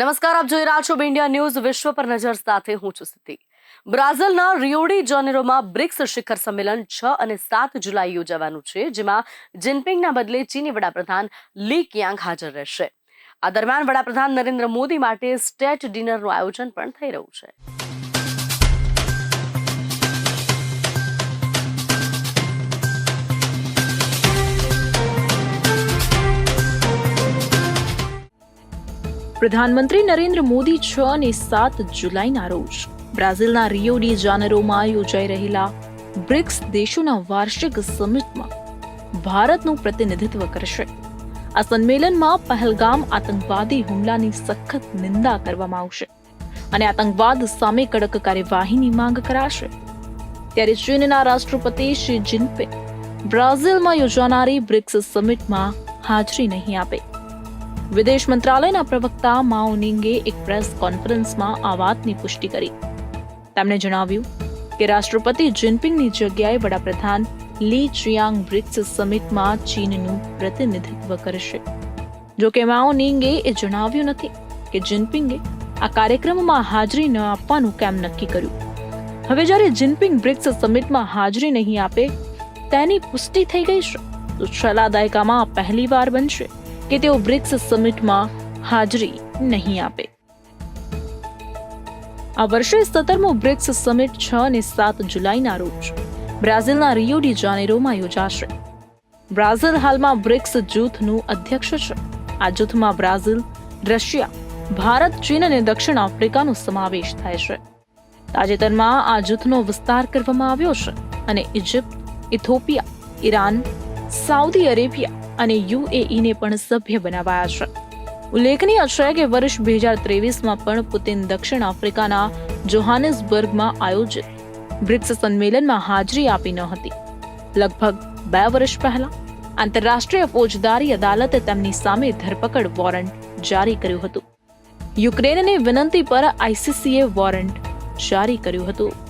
નમસ્કાર, આપ જોઈ રહ્યા છો ઇન્ડિયા ન્યૂઝ વિશ્વ પર નજર સાથે હું છું સ્થિતિ બ્રાઝિલના રિયોડી જોનેરોમાં બ્રિક્સ શિખર સંમેલન છ અને સાત જુલાઈ યોજાવાનું છે, જેમાં જિનપિંગના બદલે ચીની વડાપ્રધાન લી કિયાંગ હાજર રહેશે. આ દરમિયાન વડાપ્રધાન નરેન્દ્ર મોદી માટે સ્ટેટ ડિનરનું આયોજન પણ થઈ રહ્યું છે. પ્રધાનમંત્રી નરેન્દ્ર મોદી છ અને સાત જુલાઈના રોજ બ્રાઝિલના રિયો ડી જાનેરોમાં યોજાઈ રહેલા બ્રિક્સ દેશોના વાર્ષિક સમિટમાં ભારતનું પ્રતિનિધિત્વ કરશે. આ સંમેલનમાં પહેલગામ આતંકવાદી હુમલાની સખત નિંદા કરવામાં આવશે અને આતંકવાદ સામે કડક કાર્યવાહીની માંગ કરાશે. ત્યારે ચીનના રાષ્ટ્રપતિ શી જિનપિંગ બ્રાઝિલમાં યોજાનારી બ્રિક્સ સમિટમાં હાજરી નહીં આપે. વિદેશ મંત્રાલયના પ્રવક્તા માઓનિંગે એક પ્રેસ કોન્ફરન્સમાં આ વાતની પુષ્ટિ કરી. તેમણે જણાવ્યું કે રાષ્ટ્રપતિ જિનપિંગની જગ્યાએ વડાપ્રધાન લી ચિયાંગ બ્રિક્સ સમિટમાં ચીનનું પ્રતિનિધિત્વ કરશે. જો કે માઓનિંગે એ જણાવ્યું નથી કે જિનપિંગે આ કાર્યક્રમમાં હાજરી ન આપવાનું કેમ નક્કી કર્યું. હવે જ્યારે જિનપિંગ બ્રિક્સ સમિટમાં હાજરી નહીં આપે, તેની પુષ્ટિ થઈ ગઈ છે, તો છેલ્લા દાયકામાં પહેલીવાર બનશે. કે તેઓ બ્રિક્સ સમિટમાં હાજરી નહીં આપે. આ વર્ષે સત્તરમો બ્રિક્સ સમિટ છ અને સાત જુલાઈના રોજ બ્રાઝિલના રિયો જાનેરોમાં યોજાશે. બ્રાઝિલ હાલમાં બ્રિક્સ જૂથનું અધ્યક્ષ છે. આ જૂથમાં બ્રાઝિલ, રશિયા, ભારત, ચીન અને દક્ષિણ આફ્રિકાનો સમાવેશ થાય છે. તાજેતરમાં આ જૂથનો વિસ્તાર કરવામાં આવ્યો છે અને Egypt, Ethiopia, Iran, Saudi Arabia અને યુએઈને પણ સભ્ય બનાવાયા છે. ઉલ્લેખનીય છે કે વર્ષ બે હજાર ત્રેવીસમાં પણ પુતિન દક્ષિણ આફ્રિકાના જોહાનિસબર્ગમાં આયોજિત બ્રિક્સ સંમેલનમાં હાજરી આપી ન હતી. લગભગ બે વર્ષ પહેલા આંતરરાષ્ટ્રીય ફોજદારી અદાલતે તેમની સામે ધરપકડ વોરંટ જારી કર્યું હતું. યુક્રેનની વિનંતી પર આઈસીસીએ વોરંટ જારી કર્યું હતું.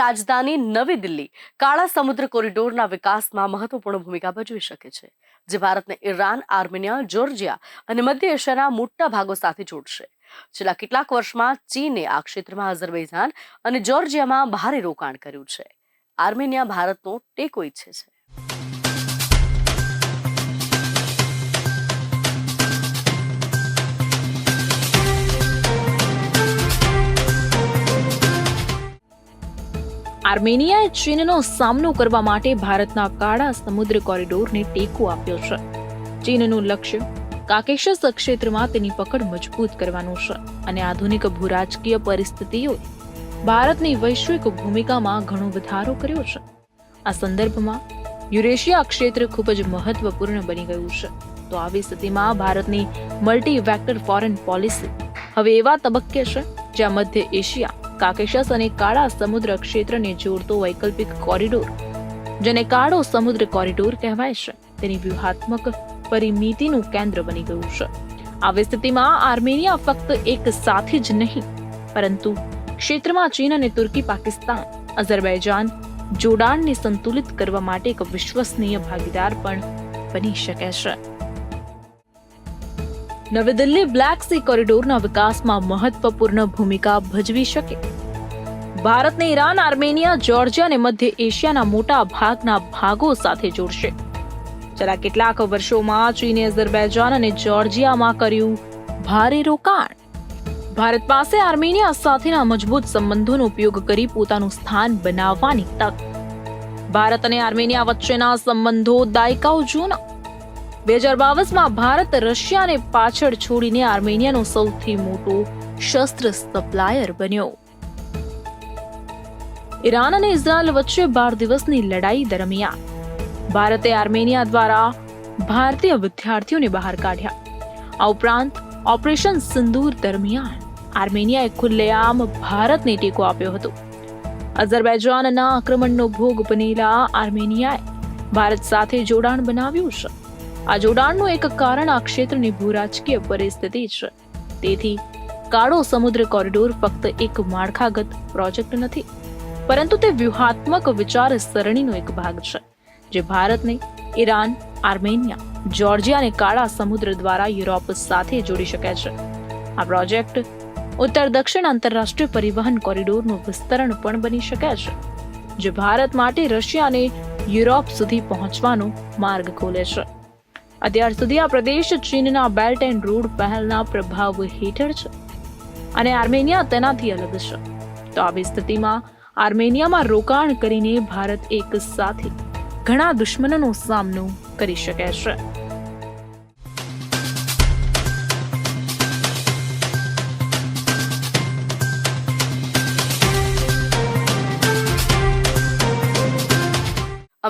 રાજધાની નવી દિલ્હી કાળા સમુદ્ર કોરિડોરના વિકાસમાં મહત્વપૂર્ણ ભૂમિકા ભજવી શકે છે, જે ભારતને ઈરાન, આર્મેનિયા, જોર્જિયા અને મધ્ય એશિયાના મોટા ભાગો સાથે જોડશે. છેલ્લા કેટલાક વર્ષમાં ચીને આ ક્ષેત્રમાં અઝરબૈજાન અને જોર્જિયામાં ભારે રોકાણ કર્યું છે. આર્મેનિયા ભારતનો ટેકો ઈચ્છે છે. આર્મેનિયાએ ચીનનો સામનો કરવા માટે ભારતના કાળા સમુદ્ર કોરિડોરને ટેકો આપ્યો છે. ચીનનું લક્ષ્ય કાકેશસ ક્ષેત્રમાં તેની પકડ મજબૂત કરવાનું છે અને આધુનિક ભૂરાજકીય પરિસ્થિતિઓએ ભારતની વૈશ્વિક ભૂમિકામાં ઘણો વધારો કર્યો છે. આ સંદર્ભમાં યુરેશિયા ક્ષેત્ર ખૂબ જ મહત્વપૂર્ણ બની ગયું છે. તો આવી સ્થિતિમાં ભારતની મલ્ટી વેક્ટર ફોરેન પોલિસી હવે એવા તબક્કે છે જ્યાં મધ્ય એશિયા કાકેશસ અને કાળા સમુદ્ર ક્ષેત્રને જોડતો વૈકલ્પિક કોરિડોર, જેને કાળો સમુદ્ર કોરિડોર કહેવાય છે. તેની વ્યૂહાત્મક પરિમિતિનું કેન્દ્ર બની ગયું છે. આવી સ્થિતિમાં આર્મેનિયા ફક્ત એક સાથે જ નહીં, પરંતુ ક્ષેત્રમાં ચીન અને તુર્કી પાકિસ્તાન, અઝરબૈજાન, જોડાણને સંતુલિત કરવા માટે એક વિશ્વસનીય ભાગીદાર પણ બની શકે છે. નવી દિલ્હી બ્લેક સી કોરિડોરના વિકાસમાં મહત્વપૂર્ણ ભૂમિકા ભજવી શકે. ભારતને ઈરાન, આર્મેનિયા જોર્જિયા અને મધ્ય એશિયાના મોટા ભાગના ભાગો સાથે જોડશે. છેલ્લા કેટલાક વર્ષોમાં ચીને અઝરબૈજાન અને જોર્જિયામાં કર્યું ભારે રોકાણ. ભારત પાસે આર્મેનિયા સાથેના મજબૂત સંબંધોનો ઉપયોગ કરી પોતાનું સ્થાન બનાવવાની તક. ભારત અને આર્મેનિયા વચ્ચેના સંબંધો દાયકાઓ જૂના. બે હજાર બાવીસમાં ભારત રશિયાને પાછળ છોડીને આર્મેનિયાનો સૌથી મોટો શસ્ત્ર સપ્લાયર બન્યો. ઈરાન અને ઇઝરાયલ વચ્ચે બાર દિવસની લડાઈ દરમિયાન ભારતે આર્મેનિયા દ્વારા ભારતીય વિદ્યાર્થીઓને બહાર કાઢ્યા. આ ઉપરાંત ઓપરેશન સિંદૂર દરમિયાન આર્મેનિયાએ ખુલ્લેઆમ ભારતને ટેકો આપ્યો હતો. અઝરબૈજાનના આક્રમણનો ભોગ બનેલા આર્મેનિયાએ ભારત સાથે જોડાણ બનાવ્યું છે. આ જોડાણનું એક કારણ આ ક્ષેત્રની ભૂરાજકીય પરિસ્થિતિ છે. તેથી કાળો સમુદ્ર કોરિડોર ફક્ત એક માળખાગત પ્રોજેક્ટ નથી, પરંતુ તે વ્યૂહાત્મક વિચાર સરણીનો એક ભાગ છે, જે ભારતને ઈરાન, આર્મેનિયા જોર્જિયા અને કાળા સમુદ્ર દ્વારા યુરોપ સાથે જોડી શકે છે. આ પ્રોજેક્ટ ઉત્તર દક્ષિણ આંતરરાષ્ટ્રીય પરિવહન કોરિડોરનું વિસ્તરણ પણ બની શકે છે, જે ભારત માટે રશિયા અને યુરોપ સુધી પહોંચવાનો માર્ગ ખોલે છે. અત્યાર સુધી આ પ્રદેશ ચીનના બેલ્ટ એન્ડ રોડ પહેલના પ્રભાવ હેઠળ છે અને આર્મેનિયા તેનાથી અલગ છે. તો આવી સ્થિતિમાં આર્મેનિયામાં રોકાણ કરીને ભારત એક સાથે ઘણા દુશ્મનોનો સામનો કરી શકે છે.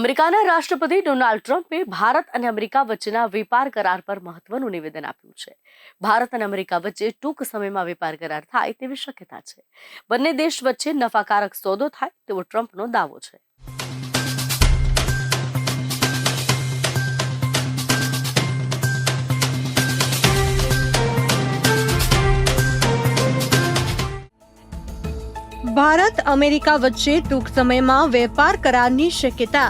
અમેરિકાના રાષ્ટ્રપતિ ડોનાલ્ડ ટ્રમ્પે ભારત અને અમેરિકા વચ્ચેના વેપાર કરાર પર મહત્વનું નિવેદન આપ્યું છે. ભારત અને અમેરિકા વચ્ચે ટૂંક સમયમાં વેપાર કરાર થાય તેવી શક્યતા છે. બંને દેશ વચ્ચે નફાકારક સોદો થાય તેવો ટ્રમ્પનો દાવો છે. ભારત અમેરિકા વચ્ચે ટૂંક સમયમાં વેપાર કરારની શક્યતા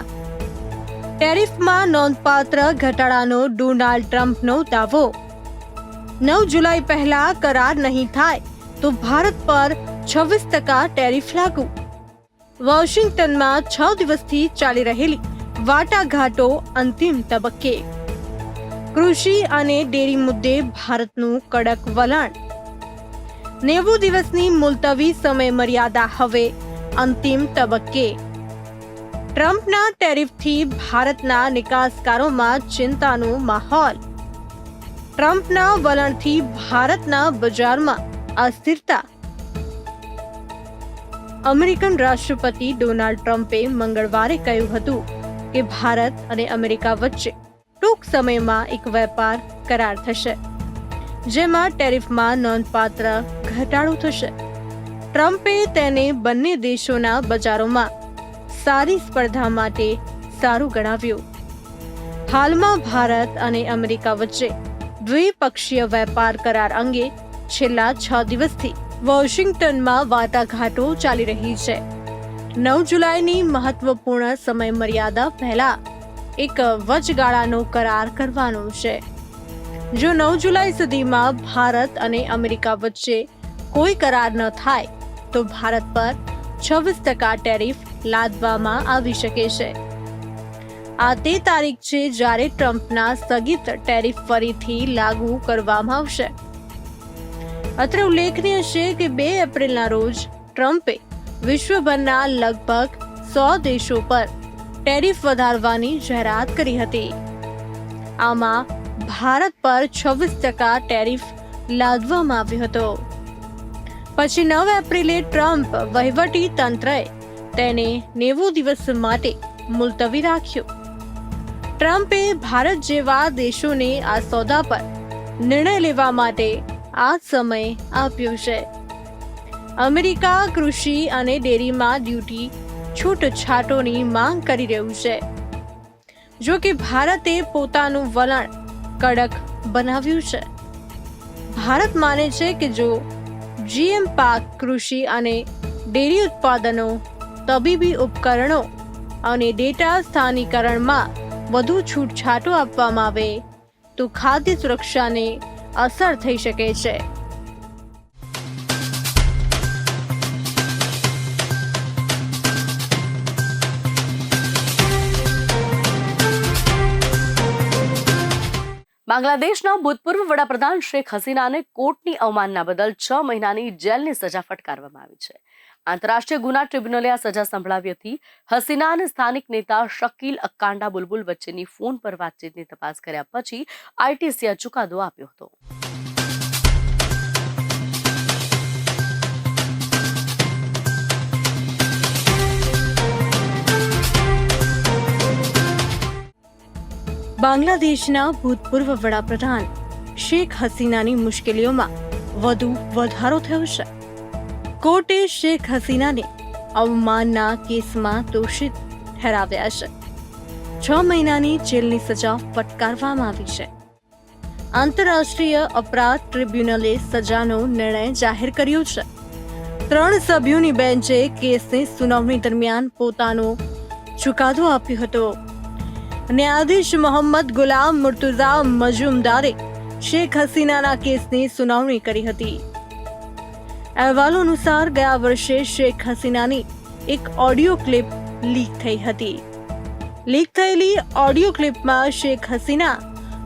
ટેરિફમાં નોંધપાત્ર ઘટાડાનો ડોનાલ્ડ ટ્રમ્પનો દાવો. નવ જુલાઈ પહેલા કરાર નહીં થાય તો ભારત પર છવ્વીસ ટકા ટેરિફ લાગુ. વોશિંગ્ટનમાં છ દિવસથી ચાલી રહેલી વાટાઘાટો અંતિમ તબક્કે. કૃષિ અને ડેરી મુદ્દે ભારતનું કડક વલણ. નેવું દિવસની મુલતવી સમય મર્યાદા હવે અંતિમ તબક્કે. ટ્રમ્પના ટેરિફથી ભારતના નિકાસકારોમાં ચિંતાનો માહોલ. ટ્રમ્પના વલણથી ભારતના બજારમાં અસ્થિરતા. અમેરિકન રાષ્ટ્રપતિ ડોનાલ્ડ ટ્રમ્પે મંગળવારે કહ્યું હતું કે ભારત અને અમેરિકા વચ્ચે ટૂંક સમયમાં એક વેપાર કરાર થશે, જેમાં ટેરિફમાં નોંધપાત્ર ઘટાડો થશે. ટ્રમ્પે તેને બંને દેશોના બજારોમાં સારી સ્પર્ધા માટે સારું ગણાવ્યું. હાલમાં ભારત અને અમેરિકા વચ્ચે દ્વિપક્ષીય વેપાર કરાર અંગે છેલ્લા છ દિવસથી વોશિંગ્ટનમાં વાટાઘાટો ચાલી રહી છે. નવ જુલાઈની મહત્વપૂર્ણ સમય મર્યાદા પહેલા એક વચગાળાનો કરાર કરવાનો છે. જો નવ જુલાઈ સુધીમાં ભારત અને અમેરિકા વચ્ચે કોઈ કરાર ન થાય, તો ભારત પર છવ્વીસ ટકા ટેરિફ લાદવામાં આવી શકે છે. આ તે તારીખ છે જ્યારે ટ્રમ્પના સ્થગિત ટેરિફ ફરીથી લાગુ કરવામાં આવશે. અત્રે ઉલ્લેખનીય છે કે બે એપ્રિલના રોજ ટ્રમ્પે વિશ્વભરના લગભગ સો દેશો પર ટેરિફ વધારવાની જાહેરાત કરી હતી. આમાં ભારત પર છવ્વીસ ટકા ટેરિફ લાદવામાં આવ્યો હતો. પછી નવ એપ્રિલે ટ્રમ્પ વહીવટી તંત્રએ તેને નેવું દિવસ માટે મુલતવી રાખ્યો. ટ્રમ્પે ભારત જેવા દેશોને આ સોદા પર નિર્ણય લેવા માટે આ સમય આપ્યો છે. અમેરિકા કૃષિ અને ડેરીમાં ડ્યુટી છૂટછાટોની માંગ કરી રહ્યું છે. જો કે ભારતે પોતાનું વલણ કડક બનાવ્યું છે. ભારત માને છે કે જો જીએમ પાક કૃષિ અને ડેરી ઉત્પાદનો તબીબી ઉપકરણો અને ડેટા સ્થાનિકરણમાં વધુ છૂટછાટો આપવામાં આવે, તો ખાદ્ય સુરક્ષાને અસર થઈ શકે છે. બાંગ્લાદેશના ભૂતપૂર્વ વડાપ્રધાન શેખ હસીનાને કોર્ટની અવમાનના બદલ છ મહિનાની જેલની સજા ફટકારવામાં આવી છે. આંતરરાષ્ટ્રીય ગુના ટ્રિબ્યુનલે આ સજા સંભળાવી હતી. હસીના અને સ્થાનિક નેતા શકીલ અક્કાંડા બુલબુલ વચ્ચેની ફોન પર વાતચીતની તપાસ કર્યા પછી આઈટીસીએ ચુકાદો આપ્યો હતો. બાંગ્લાદેશના ભૂતપૂર્વ વડાપ્રધાન શેખ હસીનાની મુશ્કેલીઓમાં વધુ વધારો થયો છે. કોર્ટે શેખ હસીનાને અવમાનના કેસમાં દોષિત ઠરાવ્યા છે. છ મહિનાની જેલની સજા ફટકારવામાં આવી છે. આંતરરાષ્ટ્રીય અપરાધ ટ્રિબ્યુનલે સજાનો નિર્ણય જાહેર કર્યો છે. ત્રણ સભ્યોની બેન્ચે કેસની સુનાવણી દરમિયાન પોતાનો ચુકાદો આપ્યો હતો. ન્યાયાધીશ મોહમ્મદ ગુલામ મુર્તુઝા મજુમદારે શેખ હસીનાના કેસની સુનાવણી કરી હતી. અહેવાલો અનુસાર ગયા વર્ષે શેખ હસીનાની એક ઓડિયો ક્લિપ લીક થઈ હતી. લીક થયેલી ઓડિયો ક્લિપમાં શેખ હસીના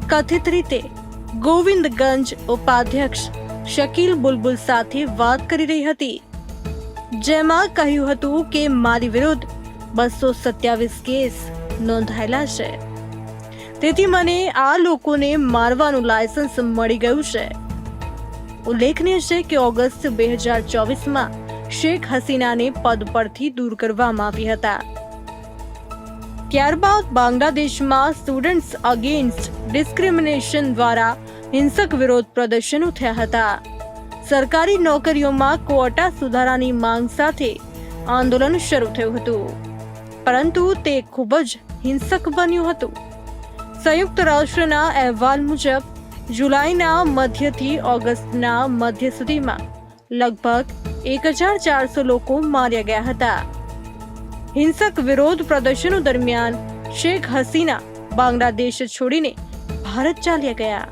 કથિત રીતે ગોવિંદગંજ ઉપાધ્યક્ષ શકીલ બુલબુલ સાથે વાત કરી રહી હતી. જેમાં કહ્યું હતું કે મારી વિરુદ્ધ બસો સત્યાવીસ કેસ નોંધાયેલા છે. તેથી મને આ લોકોને મારવાનું લાયસન્સ મળી ગયું છે. ઉલ્લેખનીય છે કે ઓગસ્ટ બે હજાર ચોવીસમાં શેખ હસીનાને પદ પરથી દૂર કરવામાં આવી હતા. ત્યારબાદ બાંગ્લાદેશમાં સ્ટુડન્ટ્સ અગેન્સ્ટ ડિસ્ક્રિમિનેશન દ્વારા હિંસક વિરોધ પ્રદર્શનો થયા હતા. સરકારી નોકરીઓમાં ક્વોટા સુધારાની માંગ સાથે આંદોલન શરૂ થયું હતું. પરંતુ તે ખૂબ જ હિંસક બન્યું હતું. સંયુક્ત રાષ્ટ્રના અહેવાલ મુજબ જુલાઈના મધ્યથી ઓગસ્ટના મધ્ય સુધીમાં લગભગ એક હજાર ચારસો લોકો માર્યા ગયા હતા. હિંસક વિરોધ પ્રદર્શનો દરમિયાન શેખ હસીના બાંગ્લાદેશ છોડીને ભારત ચાલ્યા ગયા.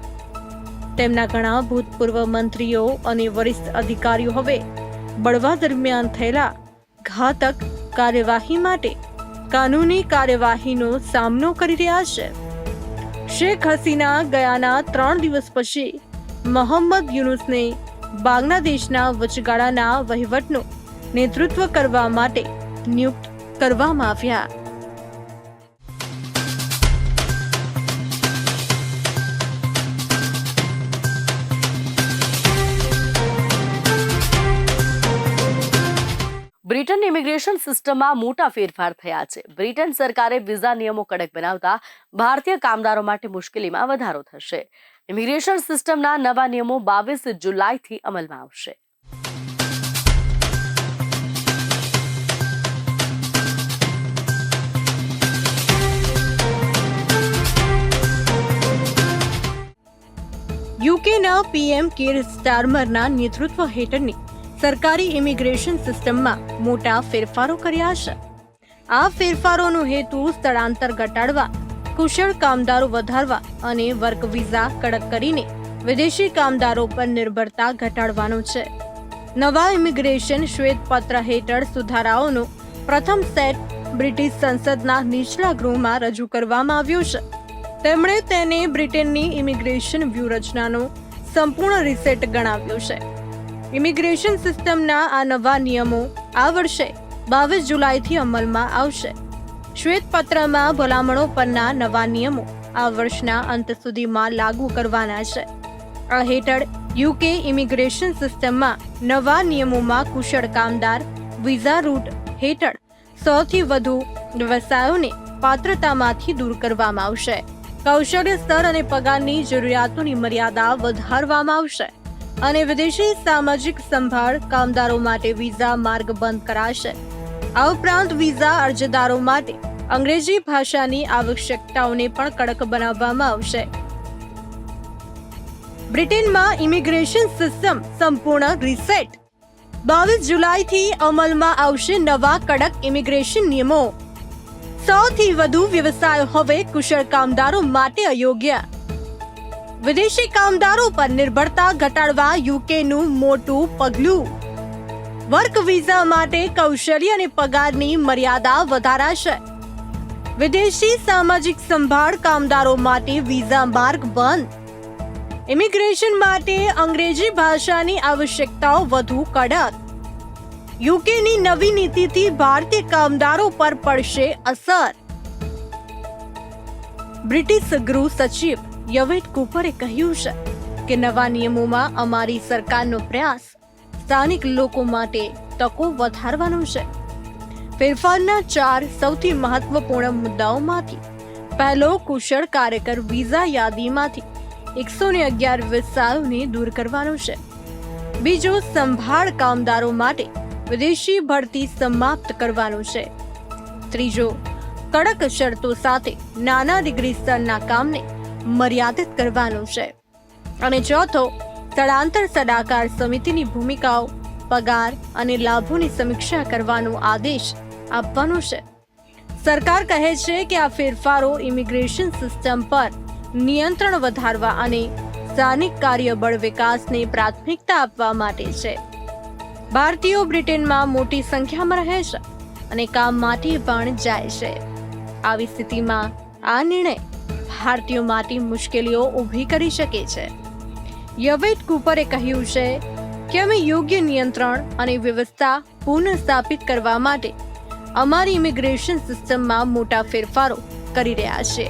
તેમના ઘણા ભૂતપૂર્વ મંત્રીઓ અને વરિષ્ઠ અધિકારીઓ હવે બળવા દરમિયાન થયેલા ઘાતક કાર્યવાહી માટે કાનૂની કાર્યવાહીનો સામનો કરી રહ્યા છે. શેખ હસીના ગયાના ત્રણ દિવસ પછી મોહમ્મદ યુનુસને બાંગ્લાદેશના વચગાળાના વહીવટનું નેતૃત્વ કરવા માટે નિયુક્ત કરવામાં આવ્યા. ઇમિગ્રેશન સિસ્ટમમાં મોટા ફેરફાર થયા છે. બ્રિટન સરકારે વિઝા નિયમો કડક બનાવતા ભારતીય કામદારો માટે મુશ્કેલીમાં વધારો થશે. ઇમિગ્રેશન સિસ્ટમના નવા નિયમો બાવીસ જુલાઈથી અમલમાં આવશે. યુકેના પીએમ કેર સ્ટારમરના નેતૃત્વ હેઠળની સરકારી ઇમિગ્રેશન સિસ્ટમમાં મોટા ફેરફારો કર્યા છે. આ ફેરફારોનો હેતુ સ્થળાંતર ઘટાડવા, કુશળ કામદારો વધારવા અને વર્ક વિઝા કડક કરીને વિદેશી કામદારો પર નિર્ભરતા ઘટાડવાનો છે. નવા ઇમિગ્રેશન શ્વેતપત્ર હેઠળ સુધારાઓનો પ્રથમ સેટ બ્રિટિશ સંસદના નીચલા ગૃહમાં રજૂ કરવામાં આવ્યો છે. તેમણે તેને બ્રિટનની ઇમિગ્રેશન વ્યૂહરચનાનો સંપૂર્ણ રિસેટ ગણાવ્યો છે. ઇમિગ્રેશન સિસ્ટમના આ નવા નિયમો આ વર્ષે બાવીસ જુલાઈથી અમલમાં આવશે. શ્વેતપત્રમાં ભલામણો પરના નવા નિયમો આ વર્ષના અંત સુધીમાં લાગુ કરવાના છે. આ હેઠળ યુકે ઇમિગ્રેશન સિસ્ટમમાં નવા નિયમોમાં કુશળ કામદાર, વિઝા રૂટ હેઠળ સૌથી વધુ વ્યવસાયોને પાત્રતામાંથી દૂર કરવામાં આવશે. કૌશલ્ય સ્તર અને પગારની જરૂરિયાતોની મર્યાદા વધારવામાં આવશે. અને વિદેશી સામાજિક સંભાળ કામદારો માટે વિઝા માર્ગ બંધ કરાશે. આ ઉપરાંત વિઝા અરજદારો માટે અંગ્રેજી ભાષાની આવશ્યકતાઓને પણ કડક બનાવવામાં આવશે. બ્રિટનમાં ઇમિગ્રેશન સિસ્ટમ સંપૂર્ણ રીસેટ. બાવીસ જુલાઈથી અમલમાં આવશે નવા કડક ઇમિગ્રેશન નિયમો. સૌથી વધુ વ્યવસાયો હવે કુશળ કામદારો માટે અયોગ્ય. વિદેશી કામદારો પર નિર્ભરતા ઘટાડવા યુકેનું મોટું પગલું. વર્ક વિઝા માટે કૌશલ્ય અને પગારની મર્યાદા વધારાશે વિદેશી સામાજિક સંભાળ કામદારો માટે વિઝા માર્ગ બંધ. ઇમિગ્રેશન માટે અંગ્રેજી ભાષાની આવશ્યકતાઓ વધુ કડક. યુકેની નવી નીતિથી ભારતીય કામદારો પર પડશે અસર. બ્રિટિશ ગૃહ સચિવ યવેટ કુપરે કહ્યું છે કે નવા નિયમોમાં અમારી સરકારનો પ્રયાસ સ્થાનિક લોકો માટે તકો વધારવાનો છે. ફેરફારના ચાર સૌથી મહત્વપૂર્ણ મુદ્દાઓમાંથી પહેલો, કુશળ કાર્યકર વિઝા યાદીમાંથી એકસો ને અગિયાર વિસ્તારોને દૂર કરવાનો છે. બીજો, સંભાળ કામદારો માટે વિદેશી ભરતી સમાપ્ત કરવાનો છે. ત્રીજો, કડક શરતો સાથે નાના ડિગ્રી સ્તરના કામને મર્યાદિત કરવાનું છે. અને ચોથો, સ્થળાંતર સલાહકાર સમિતિની ભૂમિકાઓ, પગાર અને લાભોની સમીક્ષા કરવાનો આદેશ આપવાનો છે. સરકાર કહે છે કે આ ફેરફારો ઇમિગ્રેશન સિસ્ટમ પર નિયંત્રણ વધારવા અને સ્થાનિક કાર્યબળ વિકાસને પ્રાથમિકતા આપવા માટે છે. ભારતીયો બ્રિટનમાં મોટી સંખ્યામાં રહે છે અને કામ માટે પણ જાય છે. આવી સ્થિતિમાં આ નિર્ણય ભારતીયો માટે મુશ્કેલીઓ ઊભી કરી શકે છે. યવેટ કૂપરે કહ્યું છે કે અમે યોગ્ય નિયંત્રણ અને વ્યવસ્થા પુનઃસ્થાપિત કરવા માટે અમારી ઇમિગ્રેશન સિસ્ટમમાં મોટા ફેરફારો કરી રહ્યા છે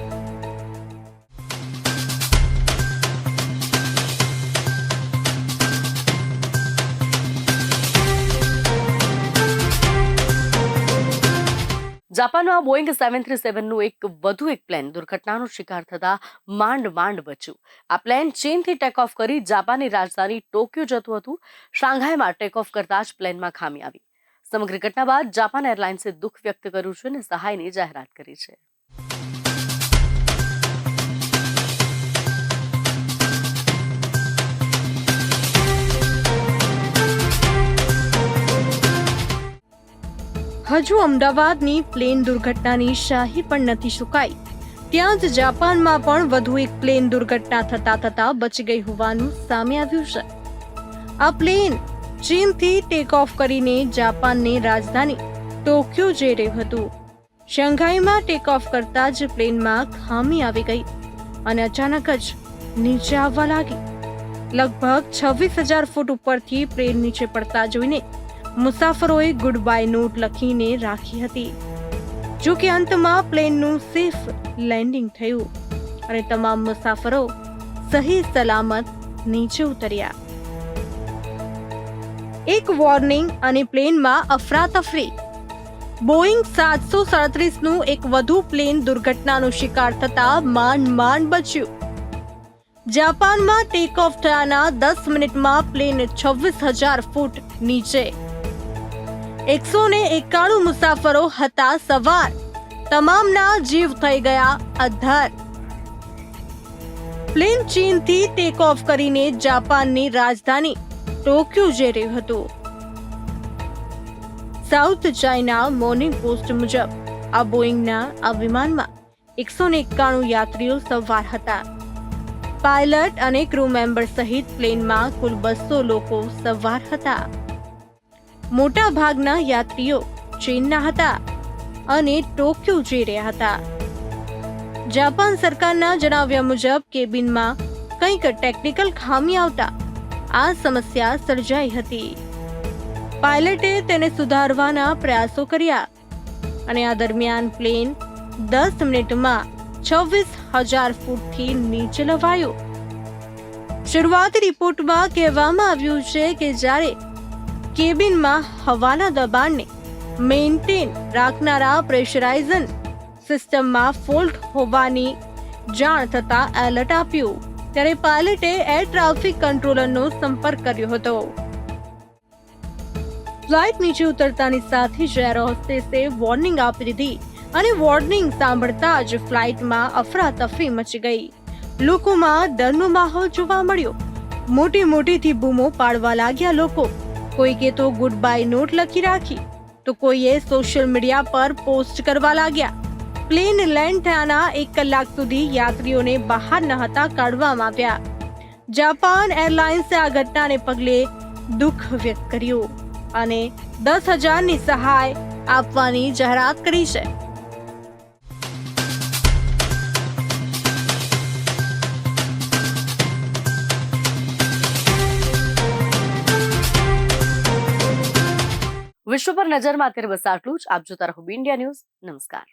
જાપાનનો આ બોઈંગ સેવન થ્રી સેવનનું એક વધુ એક પ્લેન દુર્ઘટનાનો શિકાર થતા માંડ માંડ બચ્યું. આ પ્લેન ચીનથી ટેક ઓફ કરી જાપાનની રાજધાની ટોક્યો જતું હતું. શાંઘાઈમાં ટેક ઓફ કરતા જ પ્લેનમાં ખામી આવી. સમગ્ર ઘટના બાદ જાપાન એરલાઇન્સે દુઃખ વ્યક્ત કર્યું છે અને સહાયની જાહેરાત કરી છે. હજુ અમદાવાદની પ્લેન દુર્ઘટનાની શાહી પણ નથી સુકાઈ. ત્યાં જ જાપાનમાં પણ વધુ એક પ્લેન દુર્ઘટના થતા થતા બચી ગઈ હોવાનું સામે આવ્યું છે. આ પ્લેન ચીનથી ટેક ઓફ કરીને જાપાનની રાજધાની ટોક્યો જઈ રહ્યું હતું. શંઘાઈમાં ટેક ઓફ કરતા જ પ્લેનમાં ખામી આવી ગઈ અને અચાનક જ નીચે આવવા લાગી. લગભગ છવ્વીસ હજાર ફૂટ ઉપરથી પ્લેન નીચે પડતા જોઈને મુસાફરોએ ગુડ બાય નોટ લખીને રાખી હતી. જો કે અંતમાં પ્લેનનું સેફ લેન્ડિંગ થયું અને તમામ મુસાફરો સહી સલામત નીચે ઉતર્યા. એક વોર્નિંગ અને પ્લેનમાં અફરાતફરી. બોઈંગ સાતસો સાડત્રીસનું એક વધુ પ્લેન દુર્ઘટનાનો શિકાર થતા માંડ માંડ બચ્યું. જાપાનમાં ટેક ઓફ થયાના દસ મિનિટમાં પ્લેન છવ્વીસ હજાર ફૂટ નીચે એકસો ને એકાણું મુસાફરો હતા સવાર. તમામના જીવ થઈ ગયા અધર. પ્લેન ચીનથી ટેક ઓફ કરીને જાપાનની રાજધાની ટોક્યો જઈ રહ્યું હતું. સાઉથ ચાઇના મોર્નિંગ પોસ્ટ મુજબ આ બોઈંગના આ વિમાનમાં એકસો ને એકાણું યાત્રીઓ સવાર હતા. પાયલટ અને ક્રૂ મેમ્બર સહિત પ્લેનમાં કુલ બસો લોકો સવાર હતા. મોટા ભાગના યાત્રીઓ ચીનના હતા અને ટોક્યો જઈ રહ્યા હતા. જાપાન સરકારના જણાવ્યા મુજબ કેબિનમાં કંઈક ટેકનિકલ ખામી આવતા આ સમસ્યા સર્જાઈ હતી. પાયલટે તેને સુધારવાના પ્રયાસો કર્યા અને આ દરમિયાન પ્લેન દસ મિનિટમાં છવ્વીસ હજાર ફૂટથી નીચે લવાયું. શરૂઆતી રિપોર્ટમાં કહેવામાં આવ્યું છે કે જ્યારે કેબિનમાં હવાના દબાણને મેન્ટેન રાખનારા પ્રેશરાઇઝન સિસ્ટમમાં ફોલ્ટ હોવાની જાણ થતાં એલર્ટ આપ્યું. ત્યારે પાયલટે એર ટ્રાફિક કંટ્રોલરનો સંપર્ક કર્યો હતો. ફ્લાઇટ નીચે ઉતરતાની સાથે જ એર હોસ્ટેસે વોર્નિંગ આપી દીધી અને વોર્નિંગ સાંભળતા જ ફ્લાઇટમાં અફરાતફરી મચી ગઈ. લોકોમાં ડરનો માહોલ જોવા મળ્યો. મોટી મોટીથી બૂમો પાડવા લાગ્યા લોકો. કોઈકે તો ગુડ બાય નોટ લખી રાખી. તો કોઈએ સોશિયલ મીડિયા પર પોસ્ટ કરવા લાગ્યા. પ્લેન લેન્ડ થયાના એક કલાક સુધી યાત્રીઓને બહાર ન હતા કાઢવામાં આવ્યા. જાપાન એરલાઇન્સે આ ઘટનાને પગલે દુઃખ વ્યક્ત કર્યું અને દસ હજારની સહાય આપવાની જાહેરાત કરી છે. વિશ્વ પર નજરમાં અત્યારે બસ આટલું જ. આપ જોતા રહો ઇન્ડિયા ન્યૂઝ નમસ્કાર.